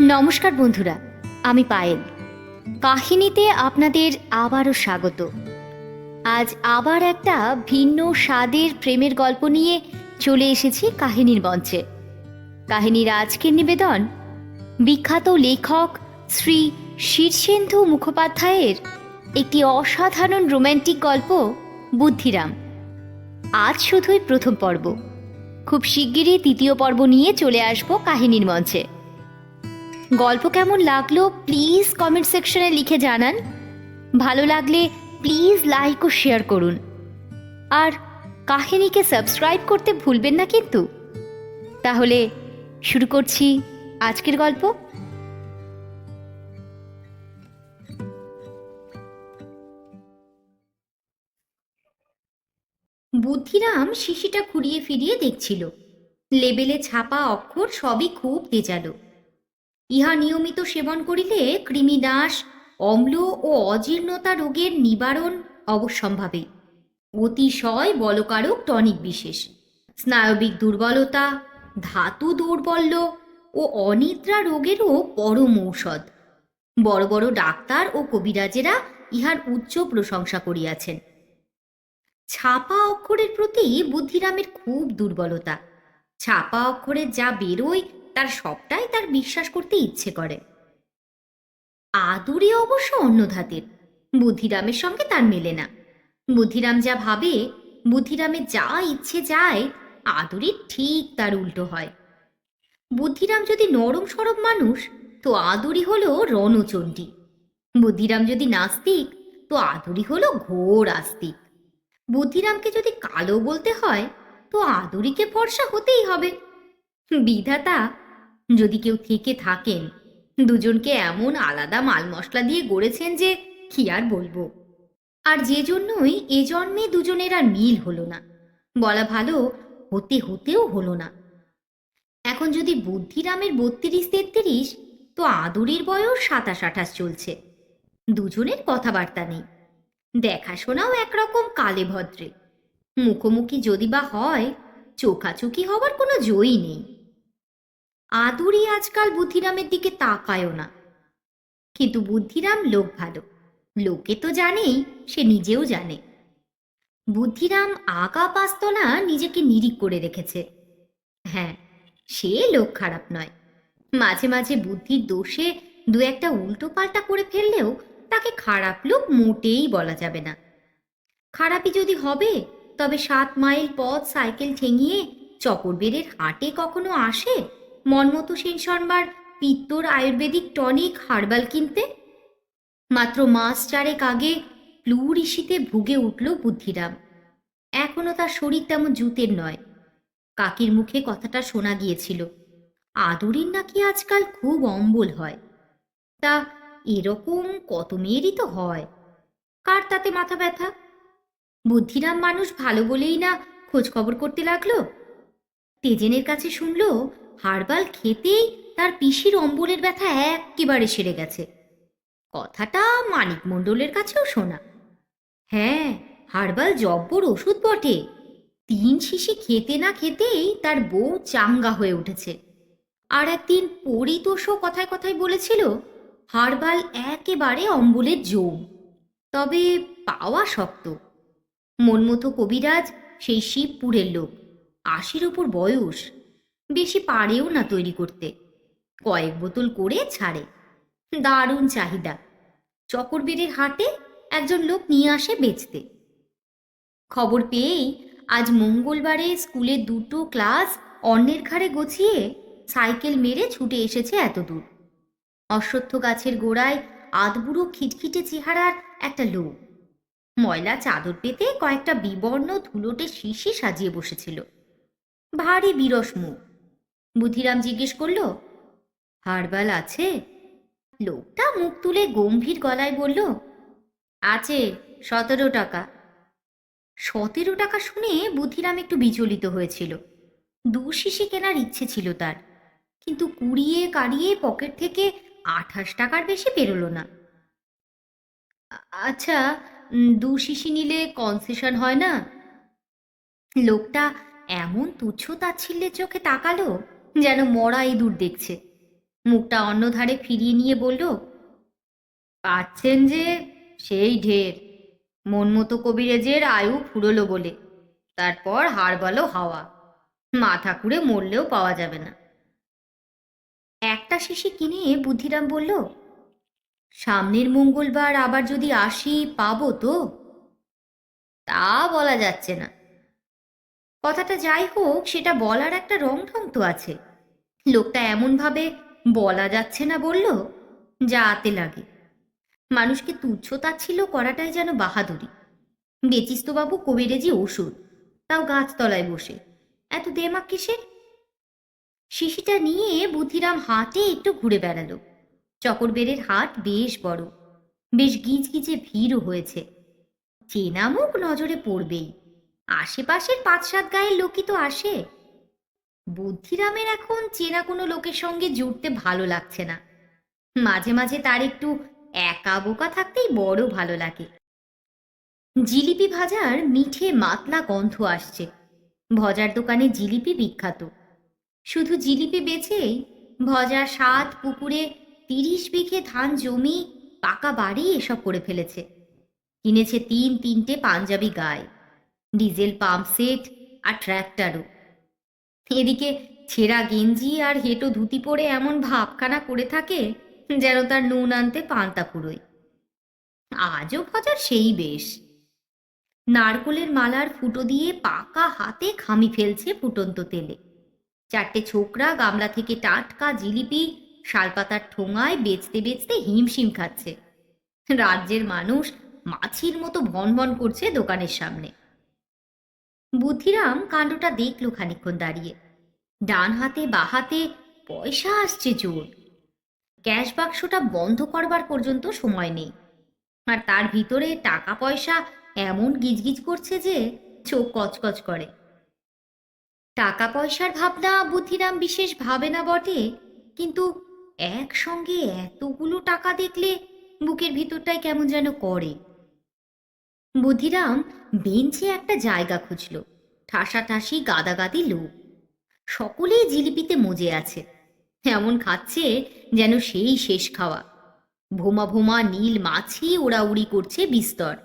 নমস্কার বন্ধুরা, আমি পায়েল। কাহিনীতে আপনাদের আবারও স্বাগত। আজ আবার একটা ভিন্ন স্বাদের প্রেমের গল্প নিয়ে চলে এসেছি কাহিনীর মঞ্চে। কাহিনীর আজকের নিবেদন, বিখ্যাত লেখক শ্রী শীর্ষেন্দু মুখোপাধ্যায়ের একটি অসাধারণ রোম্যান্টিক গল্প, বুদ্ধিরাম। আজ শুধুই প্রথম পর্ব। খুব শিগগিরই তৃতীয় পর্ব নিয়ে চলে আসব কাহিনীর মঞ্চে। গল্প কেমন লাগল প্লিজ কমেন্ট সেকশনে লিখে জানান। ভালো লাগলে প্লিজ লাইক ও শেয়ার করুন। আর কাহিনীকে সাবস্ক্রাইব করতে ভুলবেন না কিন্তু। তাহলে শুরু করছি আজকের গল্প। বুদ্ধিরাম শিশিটা খুঁড়িয়ে ফিরিয়ে দেখছিল। লেবেলে ছাপা অক্ষর সবই খুব তেজালো ইহা নিয়মিত সেবন করিলে কৃমিনাশ, অম্ল ও অজীর্ণতা রোগের নিবারণ অবশ্যম্ভাবী অতিশয় বলকারক টনিক বিশেষ। স্নায়বিক দুর্বলতা, ধাতু দৌর্বল্য ও অনিদ্রা রোগেরও পরম ঔষধ। বড় বড় ডাক্তার ও কবিরাজেরা ইহার উচ্চ প্রশংসা করিয়াছেন। ছাপা অক্ষরের প্রতি বুদ্ধিরামের খুব দুর্বলতা। ছাপা অক্ষরে যা বেরোয় তার সবটাই তার বিশ্বাস করতে ইচ্ছে করে। আদুরে অবশ্য অন্য ধাতের। বুদ্ধিরামের সঙ্গে তার মেলে না। বুদ্ধিরাম যা ভাবে, বুদ্ধিরামের যা ইচ্ছে যায় আদুরির ঠিক তার উল্টো হয়। বুদ্ধিরাম যদি নরম সরব মানুষ, তো আদুরি হলো রণচণ্ডী। বুদ্ধিরাম যদি নাস্তিক, তো আদুরি হলো ঘোর আস্তিক। বুদ্ধিরামকে যদি কালো বলতে হয়, তো আদুরিকে ফর্সা হতেই হবে। বিধাতা যদি কেউ থেকে থাকেন, দুজনকে এমন আলাদা মাল মশলা দিয়ে গড়েছেন যে কি আর বলব। আর যে জন্যই এ জন্মে দুজনের আর মিল হলো না, বলা ভালো হতে হতেও হলো না। এখন যদি বুদ্ধিরামের বত্রিশ তেত্রিশ, তো আদুরির বয়স সাতাশ আঠাশ চলছে। দুজনের কথাবার্তা নেই। দেখাশোনাও একরকম কালে ভদ্রে। মুখোমুখি যদি বা হয়, চোখাচোখি হওয়ার কোনো জয়ই নেই। আদুরি আজকাল বুদ্ধিরামের দিকে তাকায়ও না। কিন্তু বুদ্ধিরাম লোক ভালো। লোকে তো জানেই, সে নিজেও জানে। বুদ্ধিরাম আগা পাস্তলা নিজেকে নিরিক করে রেখেছে। হ্যাঁ সে লোক খারাপ নয়। মাঝে মাঝে বুদ্ধির দোষে দু একটা উল্টো পাল্টা করে ফেললেও তাকে খারাপ লোক মোটেই বলা যাবে না। খারাপই যদি হবে, তবে সাত মাইল পথ সাইকেল ঠেঙিয়ে চকরবেড়ের হাটে কখনো আসে? মনমতো সেন শর্মার পিত্তর আয়ুর্বেদিক টনিক হার্বাল কিনতে? মাত্র মাস চারেক আগে প্লুরিশিতে ভুগে উঠল বুদ্ধিরাম। এখনও তার শরীর তেমন জুতের নয়। কাকির মুখে কথাটা শোনা গিয়েছিল। আদুরির নাকি আজকাল খুব অম্বল হয়। তা এরকম কত মেয়েরই তো হয়। কার তাতে মাথা ব্যথা? বুদ্ধিরাম মানুষ ভালো বলেই না খোঁজ খবর করতে লাগল? তেজেনের কাছে শুনলো হারবাল খেতেই তার পিসির অম্বলের ব্যথা একেবারে সেরে গেছে। কথাটা মানিক মণ্ডলের কাছেও শোনা। হ্যাঁ হারবাল জব্বর ওষুধ বটে। তিন শিশি খেতে না খেতেই তার বউ চাঙ্গা হয়ে উঠেছে। আর একদিন পরিতোষও কথায় কথায় বলেছিল, হারবাল একেবারে অম্বলের জম তবে পাওয়া শক্ত। মনমতো কবিরাজ সেই শিবপুরের লোক, আশির ওপর বয়স। বেশি পারেও না তৈরি করতে। কয়েক বোতল করে ছাড়ে। দারুণ চাহিদা। চকরবেড়ের হাটে একজন লোক নিয়ে আসে বেচতে। খবর পেয়েই আজ মঙ্গলবারে স্কুলে দুটো ক্লাস অন্যের ঘাড়ে গছিয়ে সাইকেল মেরে ছুটে এসেছে এত দূর অশ্বত্থ গাছের গোড়ায় আধবুড়ো খিটখিটে চেহারার একটা লোক। ময়লা চাদর পেতে কয়েকটা বিবর্ণ ধুলোটে শিশি সাজিয়ে বসেছিল। ভারী বিরস মুখ। বুদ্ধিরাম জিজ্ঞেস করল, হারবাল আছে? লোকটা মুখ তুলে গম্ভীর গলায় বলল, আছে, সতেরো টাকা। সতেরো টাকা শুনে বুদ্ধিরাম একটু বিচলিত হয়েছিল। দু শিশি কেনার ইচ্ছে ছিল তার, কিন্তু কুড়িয়ে কাড়িয়ে পকেট থেকে আঠাশ টাকার বেশি পেরোলো না। আচ্ছা দু শিশি নিলে কনসেশন হয় না? লোকটা এমন তুচ্ছ তাচ্ছিল্যের চোখে তাকালো যেন মরা ইঁদুর দেখছে। মুখটা অন্য ধারে ফিরিয়ে নিয়ে বলল, পাচ্ছেন যে সেই ঢের। মন মতো কবিরেজের আয়ু ফুরলো বলে। তারপর হাড় বলো হাওয়া। মাথা খুঁড়ে মরলেও পাওয়া যাবে না। একটা শিশি কিনে বুদ্ধিরাম বলল, সামনের মঙ্গলবার আবার যদি আসি পাবো তো? তা বলা যাচ্ছে না। কথাটা যাই হোক, সেটা বলার একটা রং ঢং তো আছে। লোকটা এমনভাবে বলা যাচ্ছে না বলল, যা আতে লাগে। মানুষকে তুচ্ছ তাচ্ছিল্য করাটাই যেন বাহাদুরি। বাবু কবিরেজি ওষুধ তাও গাছতলায় বসে। এত দেমাক কিসের? শিশিটা নিয়ে বুদ্ধিরাম হাটে একটু ঘুরে বেড়ালো। চকরবেড়ের হাট বেশ বড়, বেশ গিজগিজে ভিড়ও হয়েছে। চেনা মুখ নজরে পড়বেই। আশেপাশের পাঁচ সাত গায়ের লোকই তো আসে। বুদ্ধিরামের এখন চেনা কোনো লোকের সঙ্গে জুড়তে ভালো লাগছে না। মাঝে মাঝে তার একটু একা বোকা থাকতেই বড় ভালো লাগে। জিলিপি ভাজার মিঠে মাতলা গন্ধ আসছে। ভজার দোকানে জিলিপি বিখ্যাত। শুধু জিলিপি বেচেই ভজার সাত পুকুরে তিরিশ বিঘে ধান জমি, পাকা বাড়ি এসব করে ফেলেছে। কিনেছে তিন তিনটে পাঞ্জাবি গায়ে। ডিজেল পাম্প সেট আর ট্র্যাক্টারও। এদিকে ছেঁড়া গেঞ্জি আর হেঁটো ধুতি পরে এমন ভাবখানা করে থাকে যেন তার নুন আনতে পান্তা ফুরোয়। আজও ভজার সেই বেশ। নারকোলের মালার ফুটো দিয়ে পাকা হাতে খামি ফেলছে ফুটন্ত তেলে। চারটে ছোকরা গামলা থেকে টাটকা জিলিপি শালপাতার ঠোঙায় বেচতে বেচতে হিমশিম খাচ্ছে। রাজ্যের মানুষ মাছির মতো ভনভন করছে দোকানের সামনে। বুদ্ধিরাম কাণ্ডটা দেখল খানিক্ষণ দাঁড়িয়ে। ডান হাতে বাহাতে পয়সা আসছে জোর। ক্যাশ বাক্সটা বন্ধ করবার পর্যন্ত সময় নেই। আর তার ভিতরে টাকা পয়সা এমন গিজগিজ করছে যে চোখ কচকচ করে। টাকা পয়সার ভাবনা বুদ্ধিরাম বিশেষ ভাবে না বটে, কিন্তু একসঙ্গে এতগুলো টাকা দেখলে বুকের ভিতরটায় কেমন যেন করে। বুদ্ধিরাম বেঞ্চে একটা জায়গা খুঁজল। ঠাসাঠাসি গাদাগাদি লোক। সকলেই জিলিপিতে মজে আছে। এমন খাচ্ছে যেন সেই শেষ খাওয়া। ভোমা ভোমা নীল মাছি ওড়াউড়ি করছে বিস্তর।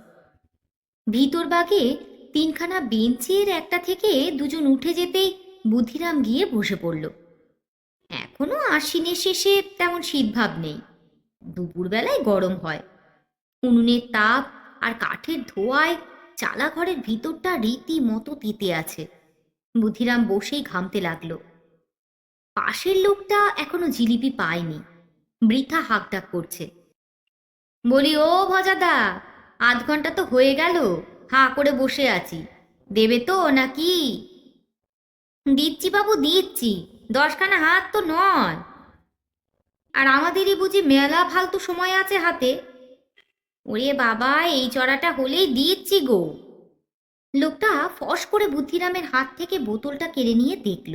ভিতর বাগে তিনখানা বেঞ্চের একটা থেকে দুজন উঠে যেতেই বুদ্ধিরাম গিয়ে বসে পড়ল। এখনও আশ্বিনের শেষে তেমন শীতভাব নেই। দুপুরবেলায় গরম হয়। উনুনের তাপ আর কাঠের ধোয়ায় চালা ঘরের ভিতরটা রীতিমতো তেতে আছে। বুদ্ধিরাম বসেই ঘামতে লাগল। পাশের লোকটা এখনও জিলিপি পায়নি। বৃথা হাঁকডাক করছে। বলি, ও ভজাদা, আধ ঘণ্টা তো হয়ে গেল, হাঁ করে বসে আছি। দেবে তো নাকি? দিচ্ছি বাবু, দিচ্ছি। দশখানা হাত তো নয়। আর আমাদেরই বুঝি মেলা ফালতু সময় আছে হাতে? ওরে বাবা, এই চড়াটা হলেই দিচ্ছি গো। লোকটা ফস করে বুদ্ধিরামের হাত থেকে বোতলটা কেড়ে নিয়ে দেখল।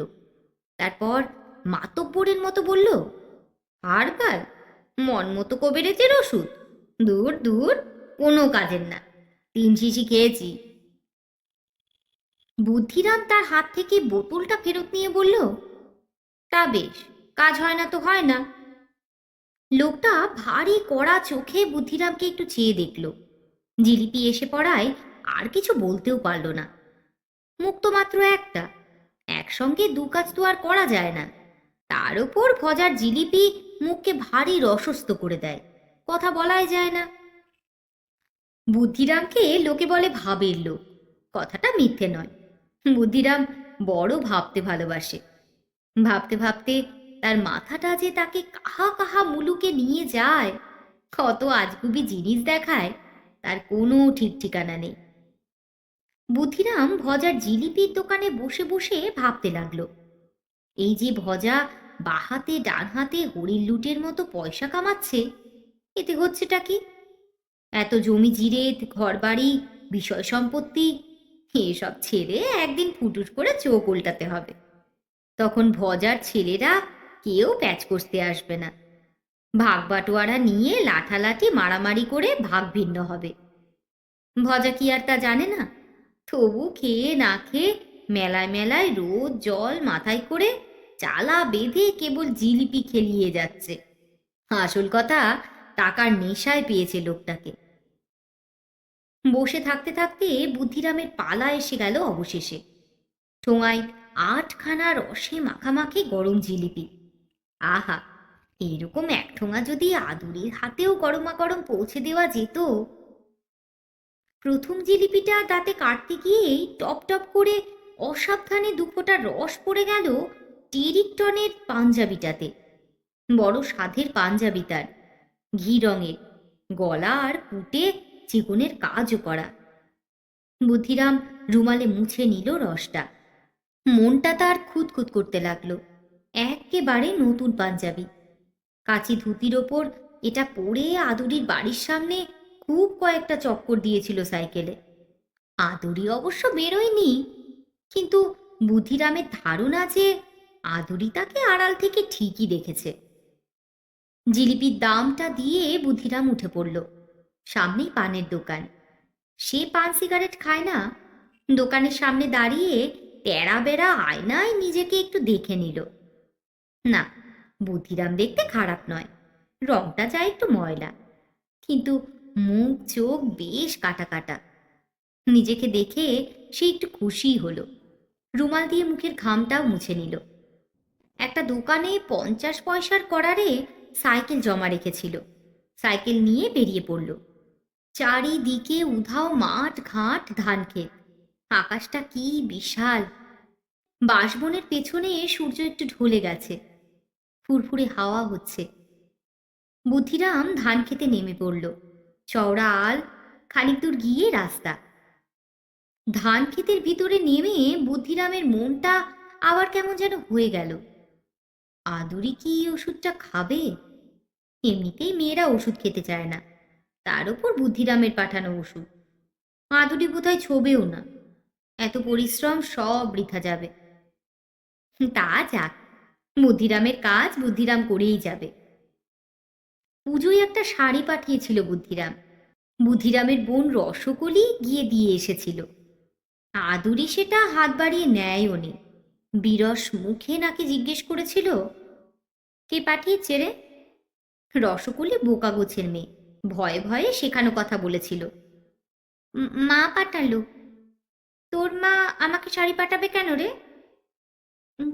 তারপর মাতব্বরের মতো বলল, হারবার? মন মতো কবেরেজের ওষুধ? দূর দূর, কোনো কাজের না। তিন শিশি খেয়েছি। বুদ্ধিরাম তার হাত থেকে বোতলটা ফেরত নিয়ে বলল, তা বেশ, কাজ হয় না তো হয় না। লোকটা ভারী কড়া চোখে বুদ্ধিরামকে একটু চেয়ে দেখল। জিলিপি এসে পড়ায় আর কিছু বলতেও পারল না। মুক্ত মাত্র একটা। একসঙ্গে দু কাজ তো আর করা যায় না। তার ওপর ভজার জিলিপি মুখকে ভারী রসস্থ করে দেয়। কথা বলাই যায় না। বুদ্ধিরামকে লোকে বলে ভাবের লোক। কথাটা মিথ্যে নয়। বুদ্ধিরাম বড় ভাবতে ভালোবাসে। ভাবতে ভাবতে তার মাথাটা যে তাকে কাহা কাহা মুলুকে নিয়ে যায়, কত আজগুবি জিনিস দেখায়, তার কোনো ঠিক ঠিকানা নেই। বুদ্ধিরাম ভজার জিলিপির দোকানে বসে বসে ভাবতে লাগল, এই যে ভজা বাহাতে ডান হাতে হরিণ লুটের মতো পয়সা কামাচ্ছে, এতে হচ্ছেটা কি? এত জমি জিরে ঘরবাড়ি, বিষয় সম্পত্তি, এসব ছেড়ে একদিন ফুটুট করে চোখ উল্টাতে হবে। তখন ভজার ছেলেরা কেউ প্যাচ কষতে আসবে না। ভাগ বাটোয়ারা নিয়ে লাঠালাঠি মারামারি করে ভাগ ভিন্ন হবে। ভজা কি আর তা জানে না? তবু খেয়ে না খেয়ে মেলায় মেলায় রোদ, জল মাথায় করে চালা বেঁধে কেবল জিলিপি খেলিয়ে যাচ্ছে। আসল কথা, টাকার নেশায় পেয়েছে লোকটাকে। বসে থাকতে থাকতে বুদ্ধিরামের পালা এসে গেল অবশেষে। ঠোঙায় আটখানা রসে মাখামাখি গরম জিলিপি। আহা, এরকম এক ঠোঙা যদি আদুরির হাতেও গরমা গরম পৌঁছে দেওয়া যেত? প্রথম জিলিপিটা দাঁতে কাটতে গিয়েই টপ টপ করে অসাবধানে দুফোটা রস পড়ে গেল টেরিকটনের পাঞ্জাবিটাতে। বড় সাধের পাঞ্জাবি তার, ঘি রঙের, গলা আর পুটে চিকনের কাজও করা। বুদ্ধিরাম রুমালে মুছে নিল রসটা। মনটা তার খুঁতখুত করতে লাগল। একেবারে নতুন পাঞ্জাবি। কাচি ধুতির ওপর এটা পরে আদুরির বাড়ির সামনে খুব কয়েকটা চক্কর দিয়েছিল সাইকেলে। আদুরি অবশ্য বেরোয়নি, কিন্তু বুদ্ধিরামের ধারণা যে আদুরি তাকে আড়াল থেকে ঠিকই দেখেছে। জিলিপির দামটা দিয়ে বুদ্ধিরাম উঠে পড়ল। সামনেই পানের দোকান। সে পান সিগারেট খায় না। দোকানের সামনে দাঁড়িয়ে টেরা বেড়া আয়নায় নিজেকে একটু দেখে নিল। না, বুদ্ধিরাম দেখতে খারাপ নয়। রংটা যায় একটু ময়লা। কিন্তু মুখ, চোখ বেশ কাটা কাটা। নিজেকে দেখে সে একটু খুশি হলো। রুমাল দিয়ে মুখের ঘামটাও মুছে নিল। একটা দোকানে পঞ্চাশ পয়সার করারে সাইকেল জমা রেখেছিল। সাইকেল নিয়ে বেরিয়ে পড়ল। চারিদিকে উধাও মাঠ ঘাট ধান ক্ষেত। আকাশটা কি বিশাল। বাঁশবনের পেছনে সূর্য একটু ঢলে গেছে। ফুরফুরে হাওয়া হচ্ছে। বুদ্ধিরাম ধান খেতে নেমে পড়ল। চওড়া আল খানিক দূর গিয়ে রাস্তা। ধান ক্ষেতের ভিতরে নেমে বুদ্ধিরামের মনটা আবার কেমন যেন হয়ে গেল। আদুরি কি ওষুধটা খাবে? এমনিতেই মেয়েরা ওষুধ খেতে চায় না। তার উপর বুদ্ধিরামের পাঠানো ওষুধ। আদুরি বোধহয় ছোবেও না। এত পরিশ্রম সব বৃথা যাবে। তা যাক। বুদ্ধিরামের কাজ বুদ্ধিরাম করেই যাবে। পুজোয় একটা শাড়ি পাঠিয়েছিল বুদ্ধিরাম। বুদ্ধিরামের বোন রসকলি গিয়ে দিয়ে এসেছিল। আদুরি সেটা হাত বাড়িয়ে নেয়ও নি। বিরস মুখে নাকি জিজ্ঞেস করেছিল, কে পাঠিয়েছে রে? রসকলি বোকা গোছের মেয়ে। ভয়ে ভয়ে শেখানো কথা বলেছিল মা পাঠালো। তোর মা আমাকে শাড়ি পাঠাবে কেন রে?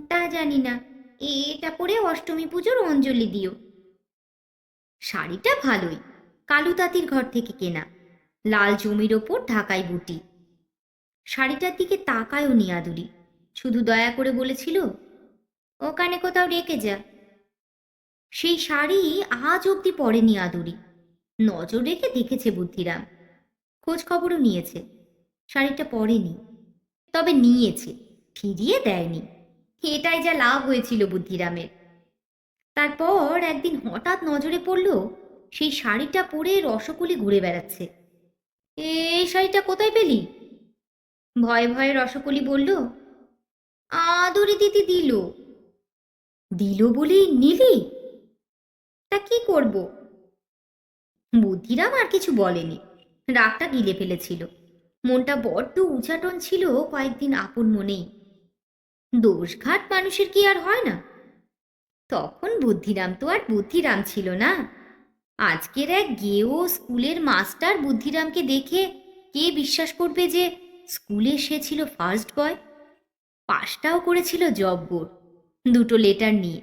তা জানি না। এটা পরে অষ্টমী পুজোর অঞ্জলি দিও। শাড়িটা ভালোই কালু তাঁতির ঘর থেকে কেনা, লাল জমির ওপর ঢাকাই বুটি শাড়িটার দিকে তাকায়ও নি আদুরি, শুধু দয়া করে বলেছিল, ওখানে কোথাও রেখে যা। সেই শাড়ি আজ অবধি পরেনি আদুরি, নজর রেখে দেখেছে বুদ্ধিরাম। খোঁজ খবরও নিয়েছে, শাড়িটা পরেনি, তবে নিয়েছে, ফিরিয়ে দেয়নি। এটাই যা লাভ হয়েছিল বুদ্ধিরামের। তারপর একদিন হঠাৎ নজরে পড়ল, সেই শাড়িটা পরে রসকলি ঘুরে বেড়াচ্ছে। এই শাড়িটা কোথায় পেলি? ভয়ে ভয়ে রসকলি বলল, আদরি দিদি দিল। দিল বলেই নিলি? তা কি করব? বুদ্ধিরাম আর কিছু বলেনি। রাগটা গিলে ফেলেছিল। মনটা বড্ড উচাটন ছিল কয়েকদিন আপন মনেই। দোষঘাট মানুষের কি আর হয় না? তখন বুদ্ধিরাম তো আর বুদ্ধিরাম ছিল না। আজকের এক গেও স্কুলের মাস্টার বুদ্ধিরামকে দেখে কে বিশ্বাস করবে যে স্কুলে সে ছিল ফার্স্ট বয় পাশটাও করেছিল জব বোর্ড দুটো লেটার নিয়ে।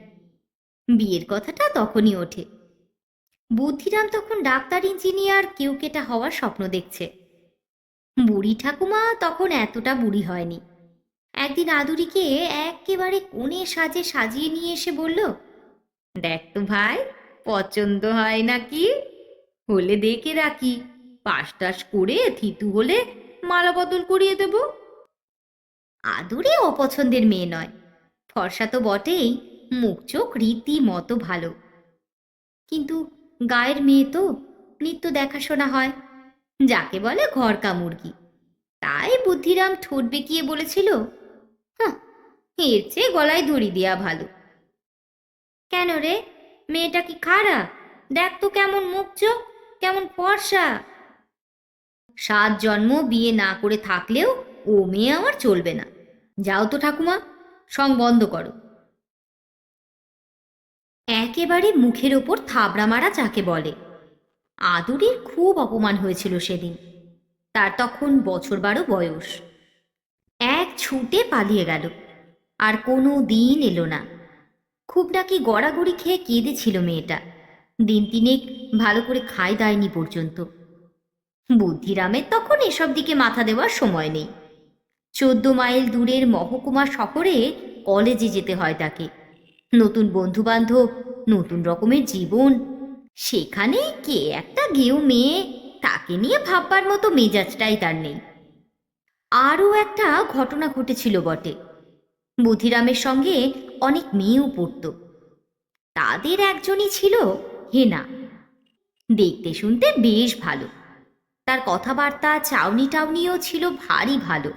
বিয়ের কথাটা তখনই ওঠে। বুদ্ধিরাম তখন ডাক্তার ইঞ্জিনিয়ার কেউ কেটা হওয়ার স্বপ্ন দেখছে। বুড়ি ঠাকুমা তখন এতটা বুড়ি হয়নি। একদিন আদুরিকে একেবারে কোণে সাজে সাজিয়ে নিয়ে এসে বলল, দেখ তো ভাই, পছন্দ হয় নাকি? হলে দেখে রাখি। পাশ টাস করে থিতু হলে মালা বদল করিয়ে দেব। আদুরি অপছন্দের মেয়ে নয়। ফর্সা তো বটেই, মুখ চোখ রীতি মতো ভালো। কিন্তু গায়ের মেয়ে তো নিত্য দেখাশোনা হয়, যাকে বলে ঘরকা মুরগি। তাই বুদ্ধিরাম ঠোঁট বেঁকিয়ে বলেছিল "হাহ, এর চেয়ে গলায় দড়ি দেয়া ভালো। কেন রে? মেয়েটা কি খারাপ? দেখ তো কেমন মুখ চোখ কেমন ফর্সা। সাত জন্ম বিয়ে না করে থাকলেও ও মেয়ে আমার চলবে না। যাও তো ঠাকুমা সং বন্ধ করো। একেবারে মুখের ওপর থাবড়া মারা যাকে বলে। আদুরির খুব অপমান হয়েছিল সেদিন। তার তখন বছর বারো বয়স। ছুটে পালিয়ে গেল। আর কোনো দিন এলো না। খুব নাকি গড়াগড়ি খেয়ে কেঁদেছিল মেয়েটা। দিন তিনেক ভালো করে খাই দায়নি পর্যন্ত। বুদ্ধিরামের তখন এসব দিকে মাথা দেওয়ার সময় নেই। চোদ্দ মাইল দূরের মহকুমা শহরে কলেজে যেতে হয় তাকে। নতুন বন্ধুবান্ধব, নতুন রকমের জীবন। সেখানে কে একটা গেউ মেয়ে, তাকে নিয়ে ভাববার মতো মেজাজটাই তার নেই। আরও একটা ঘটনা ঘটেছিল বটে। বুদ্ধিরামের সঙ্গে অনেক মেয়েও পড়ত। তাদের একজনই ছিল হেনা। দেখতে শুনতে বেশ ভালো। তার কথাবার্তা চাউনি টাউনিও ছিল ভারী ভালো।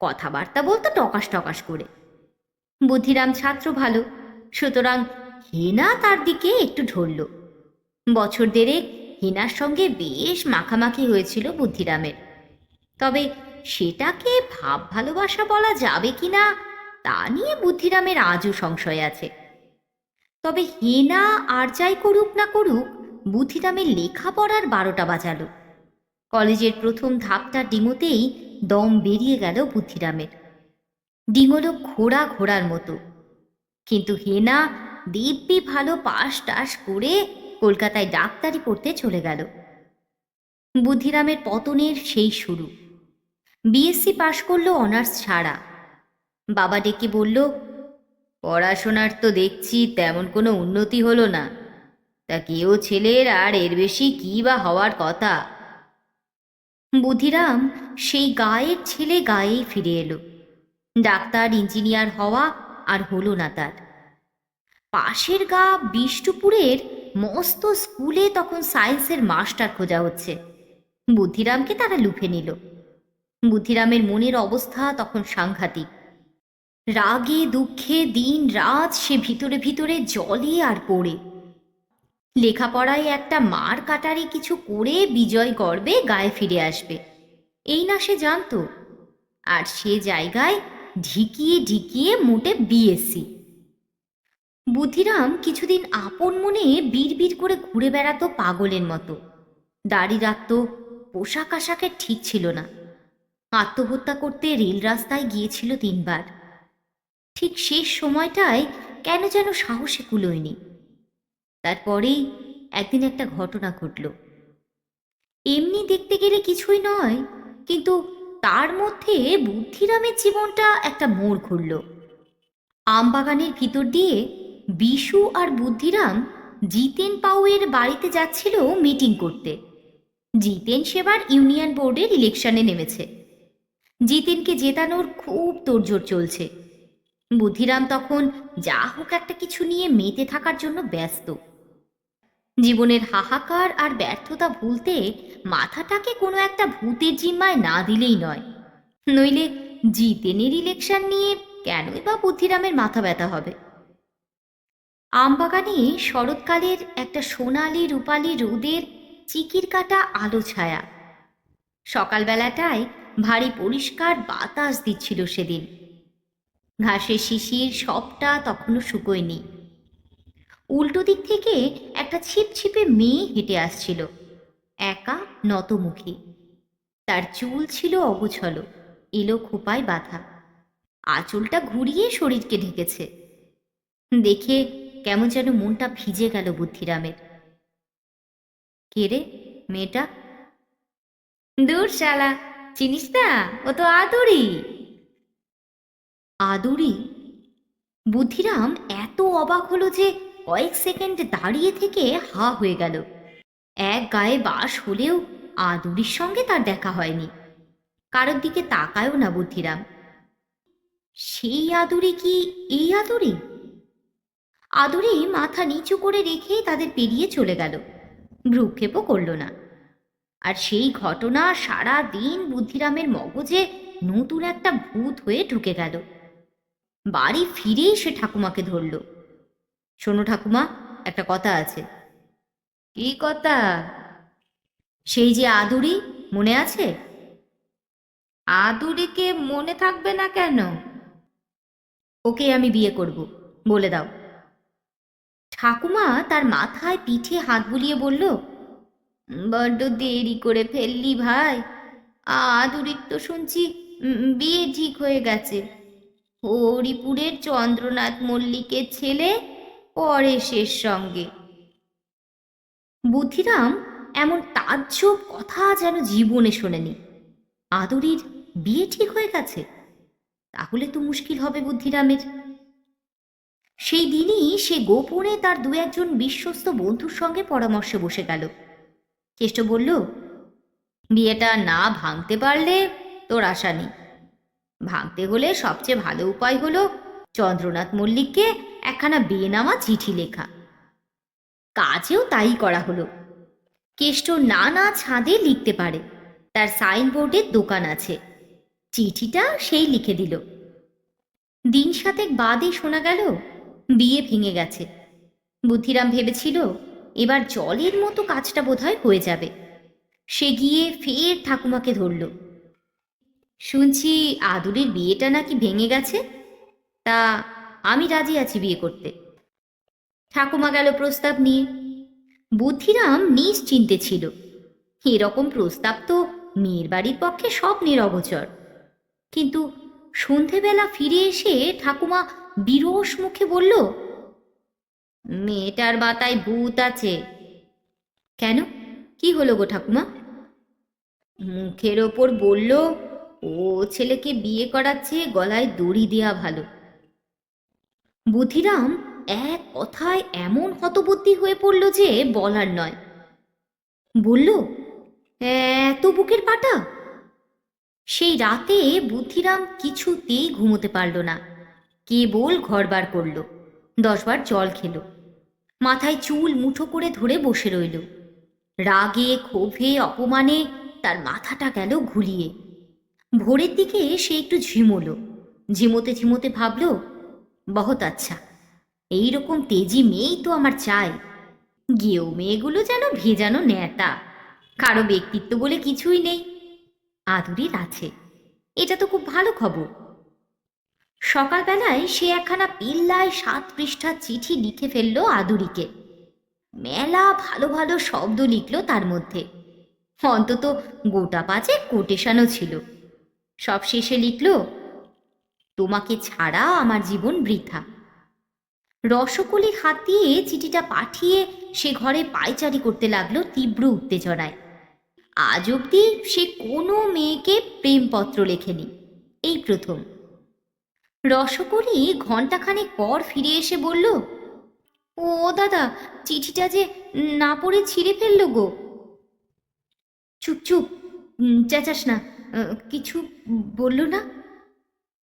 কথাবার্তা বলতো টকাশ টকাশ করে। বুদ্ধিরাম ছাত্র ভালো, সুতরাং হেনা তার দিকে একটু ঢলল। বছর দেড়েক হেনার সঙ্গে বেশ মাখামাখি হয়েছিল বুদ্ধিরামের তবে সেটাকে ভাব ভালোবাসা বলা যাবে কিনা তা নিয়ে বুদ্ধিরামের আজও সংশয় আছে। তবে হেনা আর যাই করুক না করুক, বুদ্ধিরামের লেখাপড়ার বারোটা বাজালো। কলেজের প্রথম ধাপটা ডিঙোতেই দম বেরিয়ে গেল বুদ্ধিরামের। ডিঙোলো ঘোড়া ঘোড়ার মতো। কিন্তু হেনা দিব্যি ভালো পাশ টাস করে কলকাতায় ডাক্তারি পড়তে চলে গেল। বুদ্ধিরামের পতনের সেই শুরু। বিএসসি পাশ করল অনার্স ছাড়া। বাবা ডেকে বলল, পড়াশোনার তো দেখছি তেমন কোনো উন্নতি হলো না। তা কেউ ছেলের আর এর বেশি কী বা হওয়ার কথা? বুদ্ধিরাম সেই গায়ের ছেলে গায়েই ফিরে এলো। ডাক্তার, ইঞ্জিনিয়ার হওয়া আর হলো না তার। পাশের গা বিষ্ণুপুরের মস্ত স্কুলে তখন সায়েন্সের মাস্টার খোঁজা হচ্ছে। বুদ্ধিরামকে তারা লুফে নিল। বুদ্ধিরামের মনের অবস্থা তখন সাংঘাতিক। রাগে, দুঃখে, দিন, রাত সে ভিতরে ভিতরে জলে আর পড়ে। লেখাপড়ায় একটা মার কাটারি কিছু করে বিজয় গর্বে গায়ে ফিরে আসবে। এই না সে জানতো। আর সে জায়গায় ঢিকিয়ে ঢিকিয়ে মোটে বিএসসি। বুদ্ধিরাম কিছুদিন আপন মনে বিড় করে ঘুরে বেড়াতো পাগলের মতো। দাড়ি রাখত, পোশাক আশাকের ঠিক ছিল না। আত্মহত্যা করতে রেল রাস্তায় গিয়েছিল তিনবার। ঠিক শেষ সময়টায় কেন যেন সাহসে কুলোয়নি। তারপরেই একদিন একটা ঘটনা ঘটল। এমনি দেখতে গেলে কিছুই নয়, কিন্তু তার মধ্যে বুদ্ধিরামের জীবনটা একটা মোড় ঘুরল। আমবাগানের ভিতর দিয়ে বিশু আর বুদ্ধিরাম জিতেন পাউয়ের বাড়িতে যাচ্ছিল মিটিং করতে। জিতেন সেবার ইউনিয়ন বোর্ডের ইলেকশনে নেমেছে। জিতেনকে জেতানোর খুব তোড়জোড় চলছে। বুদ্ধিরাম তখন যা হোক একটা কিছু নিয়ে মেতে থাকার জন্য ব্যস্ত। জীবনের হাহাকার আর ব্যর্থতা ভুলতে মাথাটাকে কোনো একটা ভূতের জিম্মায় না দিলেই নয়। নইলে জিতেনের ইলেকশন নিয়ে কেনই বা বুদ্ধিরামের মাথা ব্যথা হবে? আমবাগানে শরৎকালের একটা সোনালি রূপালি রোদের চিকির কাটা আলো ছায়া। সকালবেলাটায় ভারী পরিষ্কার বাতাস দিচ্ছিল সেদিন। ঘাসের শিশির সবটা তখনও শুকোয়নি। উল্টো দিক থেকে একটা ছিপছিপে মেয়ে হেঁটে আসছিল, একা, নতমুখী। তার চুল ছিল অগোছল, এলো খোপায় বাঁধা। আঁচলটা ঘুরিয়ে শরীরকে ঢেকেছে। দেখে কেমন যেন মনটা ভিজে গেল বুদ্ধিরামের। কে রে, মেয়েটা? দূর, শালা। চিনিস না ও তো আদরি। আদুরি? বুদ্ধিরাম এত অবাক হলো যে কয়েক সেকেন্ড দাঁড়িয়ে থেকে হা হয়ে গেল। এক গায়ে বাস হলেও আদুরির সঙ্গে তার দেখা হয়নি। কারোর দিকে তাকায়ও না বুদ্ধিরাম। সেই আদুরি কি এই আদুরি? আদুরি মাথা নিচু করে রেখেই তাদের পেরিয়ে চলে গেল। ভ্রুক্ষেপও করল না। আর সেই ঘটনা সারা দিন বুদ্ধিরামের মগজে নতুন একটা ভূত হয়ে ঢুকে গেল। বাড়ি ফিরেই সে ঠাকুমাকে ধরল। শোনো ঠাকুমা, একটা কথা আছে। কি কথা? সেই যে আদুরি, মনে আছে? আদুরিকে মনে থাকবে না কেন? ওকে আমি বিয়ে করব, বলে দাও। ঠাকুমা তার মাথায় পিঠে হাত বুলিয়ে বলল বড্ড দেরি করে ফেললি ভাই। আদুরির তো শুনছি বিয়ে ঠিক হয়ে গেছে। হরিপুরের চন্দ্রনাথ মল্লিকের ছেলে, পরেশের সঙ্গে। বুদ্ধিরাম, এমন তাজ্জব কথা যেন জীবনে শোনেনি। আদুরির বিয়ে ঠিক হয়ে গেছে? তাহলে তো মুশকিল হবে বুদ্ধিরামের। সেই দিনই সে গোপনে তার দু একজন বিশ্বস্ত বন্ধুর সঙ্গে পরামর্শে বসে গেল। কেষ্ট বলল, বিয়েটা না ভাঙতে পারলে তোর আশা নেই। ভাঙতে হলে সবচেয়ে ভালো উপায় হলো চন্দ্রনাথ মল্লিককে একখানা বেনামা চিঠি লেখা। কাজেও তাই করা হলো। কেষ্ট নানা ছাদে লিখতে পারে। তার সাইনবোর্ডের দোকান আছে। চিঠিটা সেই লিখে দিল। দিন সাতেক বাদে শোনা গেল, বিয়ে ভেঙে গেছে। বুদ্ধিরাম ভেবেছিল এবার জলের মতো কাজটা বোধহয় হয়ে যাবে। সে গিয়ে ফের ঠাকুমাকে ধরল। শুনছি আদুরের বিয়েটা নাকি ভেঙে গেছে? তা আমি রাজি আছি বিয়ে করতে। ঠাকুমা গেল প্রস্তাব নিয়ে। বুদ্ধিরাম নিশ্চিন্তে ছিল। এরকম প্রস্তাব তো মেয়ের বাড়ির পক্ষে স্বপ্নের অগোচর। কিন্তু সন্ধেবেলা ফিরে এসে ঠাকুমা বিরস মুখে বলল মেয়েটার বাতায় ভূত আছে। কেন? কি হলো গো ঠাকুমা? মুখের ওপর বলল, ও ছেলেকে বিয়ে করাচ্ছে, গলায় দড়ি দেয়া ভালো। বুদ্ধিরাম এক কথায় এমন হতবুদ্ধি হয়ে পড়ল যে বলার নয়। বলল, এত বুকের পাটা? সেই রাতে বুদ্ধিরাম কিছুতেই ঘুমোতে পারল না। কেবল ঘরবার করল। দশবার জল খেল। মাথায় চুল মুঠো করে ধরে বসে রইল। রাগে, ক্ষোভে, অপমানে তার মাথাটা গেল ঘুলিয়ে। ভোরের দিকে সে একটু ঝিমোলো। ঝিমোতে ঝিমোতে ভাবল, বহুত আচ্ছা এই রকম তেজি মেয়েই তো আমার চাই। গেও মেয়েগুলো যেন ভেজানো নেতা কারও ব্যক্তিত্ব বলে কিছুই নেই। আদুরির আছে। এটা তো খুব ভালো খবর। সকালবেলায় সে একখানা পিল্লায় সাত পৃষ্ঠার চিঠি লিখে ফেলল আদুরিকে। মেলা ভালো ভালো শব্দ লিখল তার মধ্যে। অন্তত গোটা পাঁচে কোটেশনও ছিল। সব শেষে লিখল, তোমাকে ছাড়া আমার জীবন বৃথা। রসকলির হাত দিয়ে চিঠিটা পাঠিয়ে সে ঘরে পায়চারি করতে লাগল তীব্র উত্তেজনায়। আজ অবধি সে কোনো মেয়েকে প্রেমপত্র লেখেনি। এই প্রথম। রসকলি ঘণ্টাখানেক পর ফিরে এসে বলল, ও দাদা, চিঠিটা যে না পড়ে ছিঁড়ে ফেলল গো। চুপ চুপ চেঁচাস না কিছু বলল না?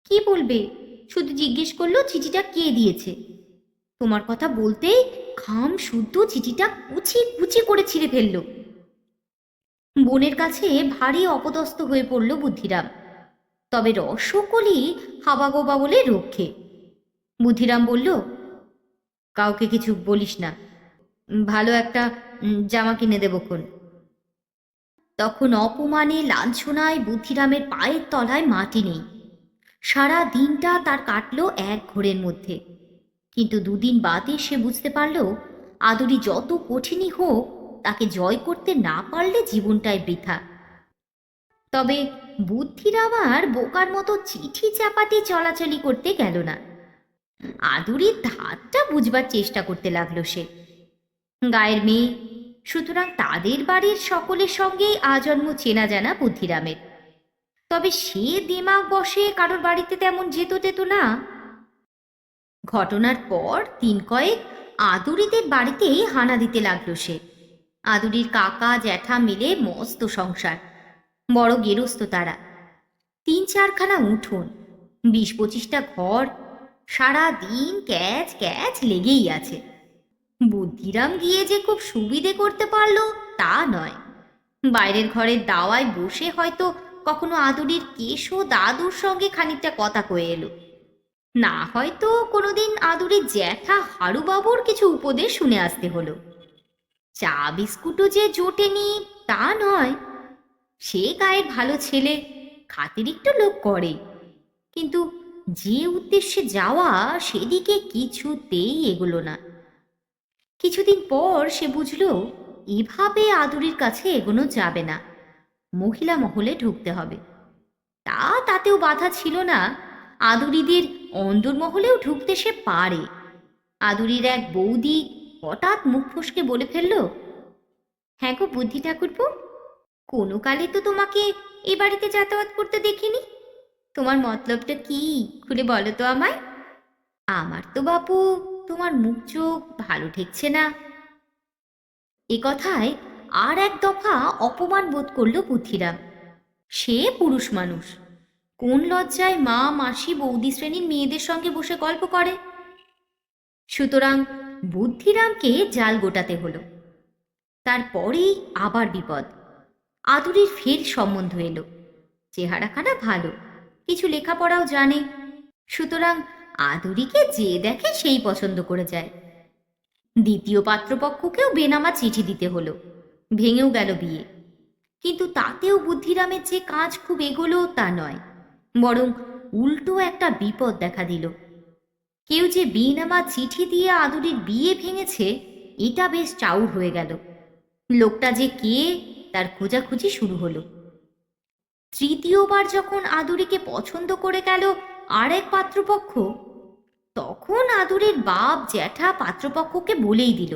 কি বলবে? শুধু জিজ্ঞেস করল চিঠিটা কে দিয়েছে। তোমার কথা বলতেই খাম শুদ্ধ চিঠিটা কুচি কুচি করে ছিঁড়ে ফেলল। বোনের কাছে ভারী অপদস্থ হয়ে পড়ল বুদ্ধিরাম। তবে রসকলি হাবাগোবা বলে রক্ষে। বুদ্ধিরাম বলল, কাউকে কিছু বলিস না। ভালো একটা জামা কিনে দেবক্ষণ তখন অপমানে, লাঞ্ছনায় বুদ্ধিরামের পায়ের তলায় মাটি নেই। সারা দিনটা তার কাটলো এক ঘোরের মধ্যে। কিন্তু দুদিন বাদে সে বুঝতে পারল, আদরি যত কঠিনই হোক, তাকে জয় করতে না পারলে জীবনটাই বৃথা। তবে বুদ্ধিরাম আর বোকার মতো চিঠি চাপাটি চলাচলি করতে গেল না। আদুরির ধাতটা বুঝবার চেষ্টা করতে লাগল সে। গায়ের মেয়ে, সুতরাং তাদের বাড়ির সকলের সঙ্গেই আজন্ম চেনা জানা বুদ্ধিরামের। তবে সে দিমাগ বসে কারোর বাড়িতে তেমন যেত টেত না। ঘটনার পর তিন কয়েক আদুরিদের বাড়িতেই হানা দিতে লাগল সে। আদুরির কাকা, জ্যাঠা মিলে মস্ত সংসার। বড় গেরস্ত তারা। তিন চারখানা উঠোন, বিশ পঁচিশটা ঘর, সারা দিন ক্যাচ ক্যাচ লেগেই আছে। বুদ্ধিরাম গিয়ে যে খুব সুবিধে করতে পারল তা নয়। বাইরের ঘরের দাওয়ায় বসে হয়তো কখনো আদুরির কেশো দাদুর সঙ্গে খানিকটা কথা কয়ে এলো। না হয়তো কোনোদিন আদুরির জ্যাঠা হারুবাবুর কিছু উপদেশ শুনে আসতে হলো। চা বিস্কুটও যে জোটেনি তা নয়। সে গায়ের ভালো ছেলে, খাতির লোক করে। কিন্তু যে উদ্দেশ্যে যাওয়া সেদিকে কিছুতেই এগোলো না। কিছুদিন পর সে বুঝল, এভাবে আদুরির কাছে এগোনো যাবে না। মহিলা মহলে ঢুকতে হবে। তা তাতেও বাধা ছিল না। আদুরিদের অন্দরমহলেও ঢুকতে সে পারে। আদুরির এক বৌদি হঠাৎ মুখ ফসকে বলে ফেলল হ্যাঁ গো বুদ্ধি ঠাকুরপো কোনো কালে তো তোমাকে এ বাড়িতে যাতায়াত করতে দেখিনি। তোমার মতলবটা কি, খুলে বলো তো আমায়। আমার তো বাপু, তোমার মুখ চোখ ভালো ঠেকছে না। এ কথায় আর এক দফা অপমান বোধ করল বুদ্ধিরাম সে পুরুষ মানুষ। কোন লজ্জায় মা, মাসি, বৌদি শ্রেণির মেয়েদের সঙ্গে বসে গল্প করে। সুতরাং বুদ্ধিরামকে জাল গোটাতে হলো। তারপরেই আবার বিপদ। আদুরির ফের সম্বন্ধ এলো। চেহারাখানা ভালো, কিছু লেখাপড়াও জানে। সুতরাং আদুরিকে যে দেখে সেই পছন্দ করে যায়। দ্বিতীয় পাত্রপক্ষকেও বেনামা চিঠি দিতে হলো, ভেঙেও গেল বিয়ে। কিন্তু তাতেও বুদ্ধিরামের যে কাজ খুব এগোলো তা নয়, বরং উল্টো একটা বিপদ দেখা দিল। কেউ যে বেনামা চিঠি দিয়ে আদুরির বিয়ে ভেঙেছে, এটা বেশ চাউর হয়ে গেল। লোকটা যে কে তার খোঁজাখুঁজি শুরু হলো। তৃতীয়বার যখন আদুরিকে পছন্দ করে গেল আর এক পাত্রপক্ষ, তখন আদুরের বাপ জ্যাঠা পাত্রপক্ষকে বলেই দিল,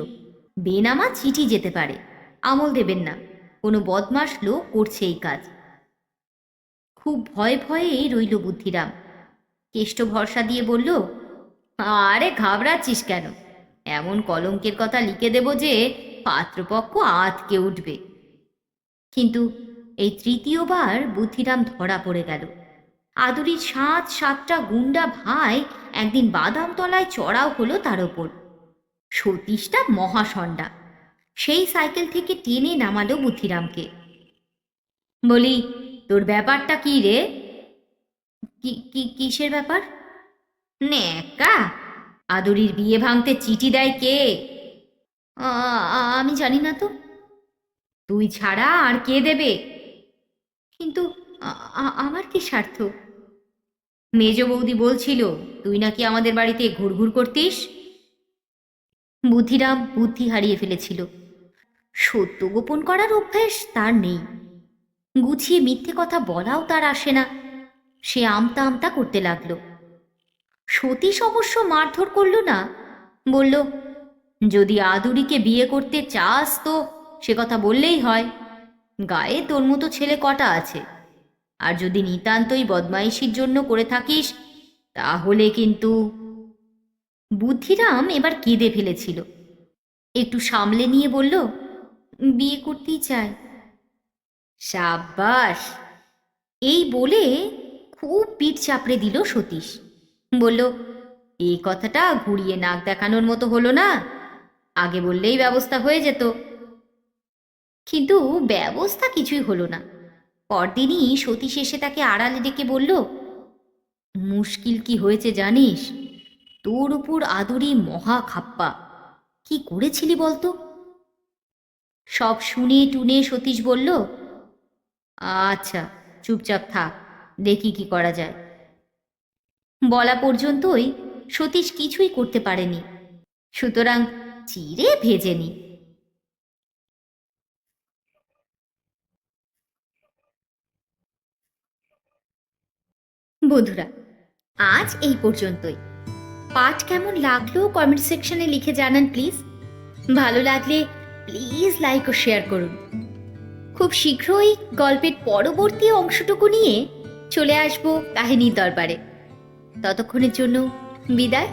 বেনামা চিঠি যেতে পারে, আমল দেবেন না, কোনো বদমাস লোক করছে এই কাজ। খুব ভয়ে ভয়েই রইল বুদ্ধিরাম। কেষ্ট ভরসা দিয়ে বলল, আরে ঘাবড়াচ্ছিস কেন? এমন কলঙ্কের কথা লিখে দেব যে পাত্রপক্ষ আতকে উঠবে। কিন্তু এই তৃতীয়বার বুদ্ধিরাম ধরা পড়ে গেল। আদুরির সাত সাতটা গুন্ডা ভাই একদিন বাদাম তলায় চড়াও হলো তার ওপর। সতীশটা মহাসণ্ডা সেই সাইকেল থেকে টেনে নামালো বুদ্ধিরামকে। বলি, তোর ব্যাপারটা কি রে? কি কিসের ব্যাপার? ন্যাকা, আদুরির বিয়ে ভাঙতে চিঠি দেয় কে? আমি জানি না তো। তুই ছাড়া আর কে দেবে? কিন্তু আমার কি স্বার্থ? মেজ বৌদি বলছিল, তুই নাকি আমাদের বাড়িতে ঘুরঘুর করতিস? বুদ্ধিরাম বুদ্ধি হারিয়ে ফেলেছিল। সত্য গোপন করার অভ্যেস তার নেই। গুছিয়ে মিথ্যে কথা বলাও তার আসে না। সে আমতা আমতা করতে লাগল। সতীশ অবশ্য মারধর করল না। বলল, যদি আদুরিকে বিয়ে করতে চাস তো সে কথা বললেই হয়। গায়ে তোর মতো ছেলে কটা আছে? আর যদি নিতান্তই বদমাইশির জন্য করে থাকিস, তাহলে কিন্তু বুদ্ধিরাম এবার কেঁদে ফেলেছিল। একটু সামলে নিয়ে বলল, বিয়ে করতেই চায় সাব্বাস! এই বলে খুব পিঠ চাপড়ে দিল সতীশ। বলল, এই কথাটা ঘুরিয়ে নাক দেখানোর মতো হলো না। আগে বললেই ব্যবস্থা হয়ে যেত। কিন্তু ব্যবস্থা কিছুই হলো না। পরদিনই সতীশ এসে তাকে আড়ালে ডেকে বলল, মুশকিল কি হয়েছে জানিস? তোর উপর আদরি মহা খাপ্পা। কি করেছিলি বলতো? সব শুনে টুনে সতীশ বলল আচ্ছা চুপচাপ থাক, দেখি কি করা যায়। বলা পর্যন্তই সতীশ কিছুই করতে পারেনি। সুতরাং চিরে ভেজেনি। বন্ধুরা, আজ এই পর্যন্তই। পাঠ কেমন লাগল কমেন্ট সেকশনে লিখে জানান প্লিজ ভালো লাগলে প্লিজ লাইক ও শেয়ার করুন। খুব শীঘ্রই গল্পের পরবর্তী অংশটুকু নিয়ে চলে আসব কাহিনীর দরবারে। ততক্ষণের জন্য বিদায়।